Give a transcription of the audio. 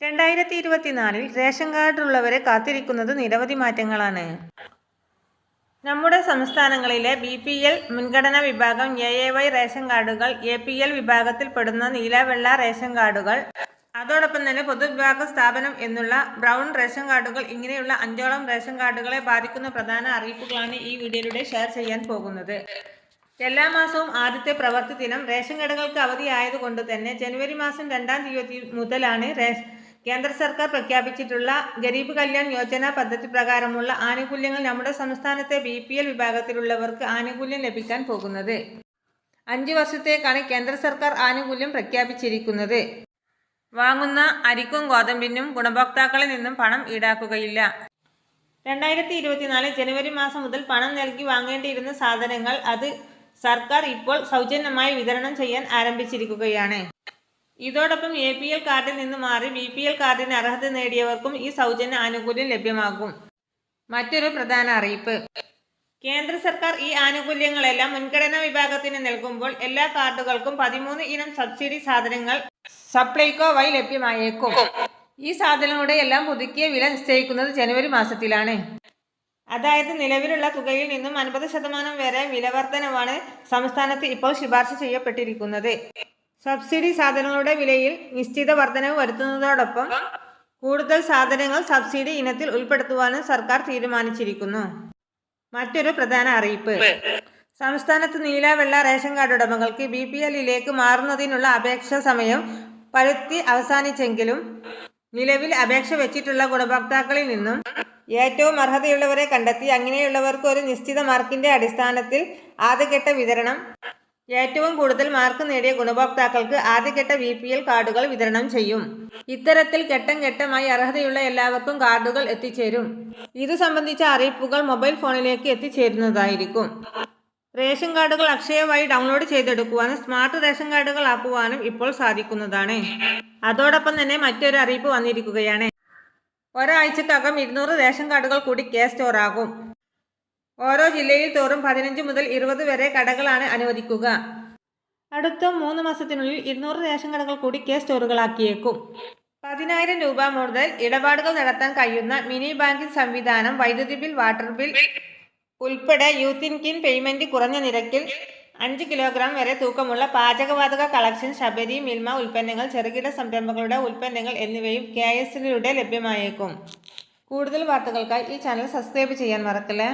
രണ്ടായിരത്തി ഇരുപത്തിനാലിൽ റേഷൻ കാർഡുള്ളവരെ കാത്തിരിക്കുന്നത് നിരവധി മാറ്റങ്ങളാണ്. നമ്മുടെ സംസ്ഥാനങ്ങളിലെ ബി പി എൽ മുൻഗണനാ വിഭാഗം എ എ വൈ റേഷൻ കാർഡുകൾ എ പി എൽ വിഭാഗത്തിൽപ്പെടുന്ന നീലവെള്ള റേഷൻ കാർഡുകൾ അതോടൊപ്പം തന്നെ പൊതുവിഭാഗ സ്ഥാപനം എന്നുള്ള ബ്രൗൺ റേഷൻ കാർഡുകൾ ഇങ്ങനെയുള്ള അഞ്ചോളം റേഷൻ കാർഡുകളെ ബാധിക്കുന്ന പ്രധാന അറിയിപ്പുകളാണ് ഈ വീഡിയോയിലൂടെ ഷെയർ ചെയ്യാൻ പോകുന്നത്. എല്ലാ മാസവും ആദ്യത്തെ പ്രവൃത്തി ദിനം റേഷൻ കടകൾക്ക് അവധിയായതുകൊണ്ട് തന്നെ ജനുവരി മാസം രണ്ടാം തീയതി മുതലാണ് റേ- കേന്ദ്ര സർക്കാർ പ്രഖ്യാപിച്ചിട്ടുള്ള ഗരീബ് കല്യാൺ യോജന പദ്ധതി പ്രകാരമുള്ള ആനുകൂല്യങ്ങൾ നമ്മുടെ സംസ്ഥാനത്തെ ബി പി എൽ വിഭാഗത്തിലുള്ളവർക്ക് ആനുകൂല്യം ലഭിക്കാൻ പോകുന്നത്. അഞ്ച് വർഷത്തേക്കാണ് കേന്ദ്ര സർക്കാർ ആനുകൂല്യം പ്രഖ്യാപിച്ചിരിക്കുന്നത്. വാങ്ങുന്ന അരിക്കും ഗോതമ്പിനും ഗുണഭോക്താക്കളിൽ നിന്നും പണം ഈടാക്കുകയില്ല. രണ്ടായിരത്തി ഇരുപത്തിനാല് ജനുവരി മാസം മുതൽ പണം നൽകി വാങ്ങേണ്ടിയിരുന്ന സാധനങ്ങൾ അത് സർക്കാർ ഇപ്പോൾ സൗജന്യമായി വിതരണം ചെയ്യാൻ ആരംഭിച്ചിരിക്കുകയാണ്. ഇതോടൊപ്പം എ പി എൽ കാർഡിൽ നിന്ന് മാറി ബി പി എൽ കാർഡിന് അർഹത നേടിയവർക്കും ഈ സൗജന്യ ആനുകൂല്യം ലഭ്യമാകും. മറ്റൊരു പ്രധാന അറിയിപ്പ്. കേന്ദ്ര സർക്കാർ ഈ ആനുകൂല്യങ്ങളെല്ലാം മുൻഗണനാ വിഭാഗത്തിന് നൽകുമ്പോൾ എല്ലാ കാർഡുകൾക്കും പതിമൂന്ന് ഇനം സബ്സിഡി സാധനങ്ങൾ സപ്ലൈകോ വഴി ലഭ്യമായേക്കും. ഈ സാധനങ്ങളുടെ എല്ലാം പുതുക്കിയ വില നിശ്ചയിക്കുന്നത് ജനുവരി മാസത്തിലാണ്. അതായത് നിലവിലുള്ള തുകയിൽ നിന്നും അൻപത് ശതമാനം വരെ വിലവർധനവാണ് സംസ്ഥാനത്ത് ഇപ്പോൾ ശുപാർശ ചെയ്യപ്പെട്ടിരിക്കുന്നത്. സബ്സിഡി സാധനങ്ങളുടെ വിലയിൽ നിശ്ചിത വർധനവ് വരുത്തുന്നതോടൊപ്പം കൂടുതൽ സാധനങ്ങൾ സബ്സിഡി ഇനത്തിൽ ഉൾപ്പെടുത്തുവാനും സർക്കാർ തീരുമാനിച്ചിരിക്കുന്നു. മറ്റൊരു പ്രധാന അറിയിപ്പ്. സംസ്ഥാനത്ത് നീല വെള്ള റേഷൻ കാർഡ് ഉടമകൾക്ക് ബി പി എല്ലിലേക്ക് മാറുന്നതിനുള്ള അപേക്ഷാ സമയം പഴുത്തി അവസാനിച്ചെങ്കിലും നിലവിൽ അപേക്ഷ വെച്ചിട്ടുള്ള ഗുണഭോക്താക്കളിൽ നിന്നും ഏറ്റവും അർഹതയുള്ളവരെ കണ്ടെത്തി അങ്ങനെയുള്ളവർക്ക് ഒരു നിശ്ചിത മാർക്കിന്റെ അടിസ്ഥാനത്തിൽ ആദ്യഘട്ട വിതരണം ഏറ്റവും കൂടുതൽ മാർക്ക് നേടിയ ഗുണഭോക്താക്കൾക്ക് ആദ്യഘട്ട വി പി എൽ കാർഡുകൾ വിതരണം ചെയ്യും. ഇത്തരത്തിൽ ഘട്ടം ഘട്ടമായി അർഹതയുള്ള എല്ലാവർക്കും കാർഡുകൾ എത്തിച്ചേരും. ഇത് സംബന്ധിച്ച അറിയിപ്പുകൾ മൊബൈൽ ഫോണിലേക്ക് എത്തിച്ചേരുന്നതായിരിക്കും. റേഷൻ കാർഡുകൾ അക്ഷയമായി ഡൗൺലോഡ് ചെയ്തെടുക്കുവാനും സ്മാർട്ട് റേഷൻ കാർഡുകൾ ആക്കുവാനും ഇപ്പോൾ സാധിക്കുന്നതാണ്. അതോടൊപ്പം തന്നെ മറ്റൊരു അറിയിപ്പ് വന്നിരിക്കുകയാണ്. ഒരാഴ്ചക്കകം ഇരുന്നൂറ് റേഷൻ കാർഡുകൾ കൂടി കെ സ്റ്റോർ ആകും ഓരോ ജില്ലയിൽ തോറും പതിനഞ്ച് മുതൽ ഇരുപത് വരെ കടകളാണ് അനുവദിക്കുക. അടുത്ത മൂന്ന് മാസത്തിനുള്ളിൽ ഇരുന്നൂറ് റേഷൻ കടകൾ കൂടി കെ സ്റ്റോറുകളാക്കിയേക്കും. പതിനായിരം രൂപ മുതൽ ഇടപാടുകൾ നടത്താൻ കഴിയുന്ന മിനി ബാങ്കിംഗ് സംവിധാനം വൈദ്യുതി ബിൽ വാട്ടർ ബിൽ ഉൾപ്പെടെ യൂത്ത് ഇൻ കിൻ പേയ്മെന്റ് കുറഞ്ഞ നിരക്കിൽ അഞ്ച് കിലോഗ്രാം വരെ തൂക്കമുള്ള പാചകവാതക കളക്ഷൻ ശബരി മിൽമ ഉൽപ്പന്നങ്ങൾ ചെറുകിട സംരംഭങ്ങളുടെ ഉൽപ്പന്നങ്ങൾ എന്നിവയും കെ എസ് ലഭ്യമായേക്കും. കൂടുതൽ വാർത്തകൾക്കായി ഈ ചാനൽ സബ്സ്ക്രൈബ് ചെയ്യാൻ മറക്കല്ലേ?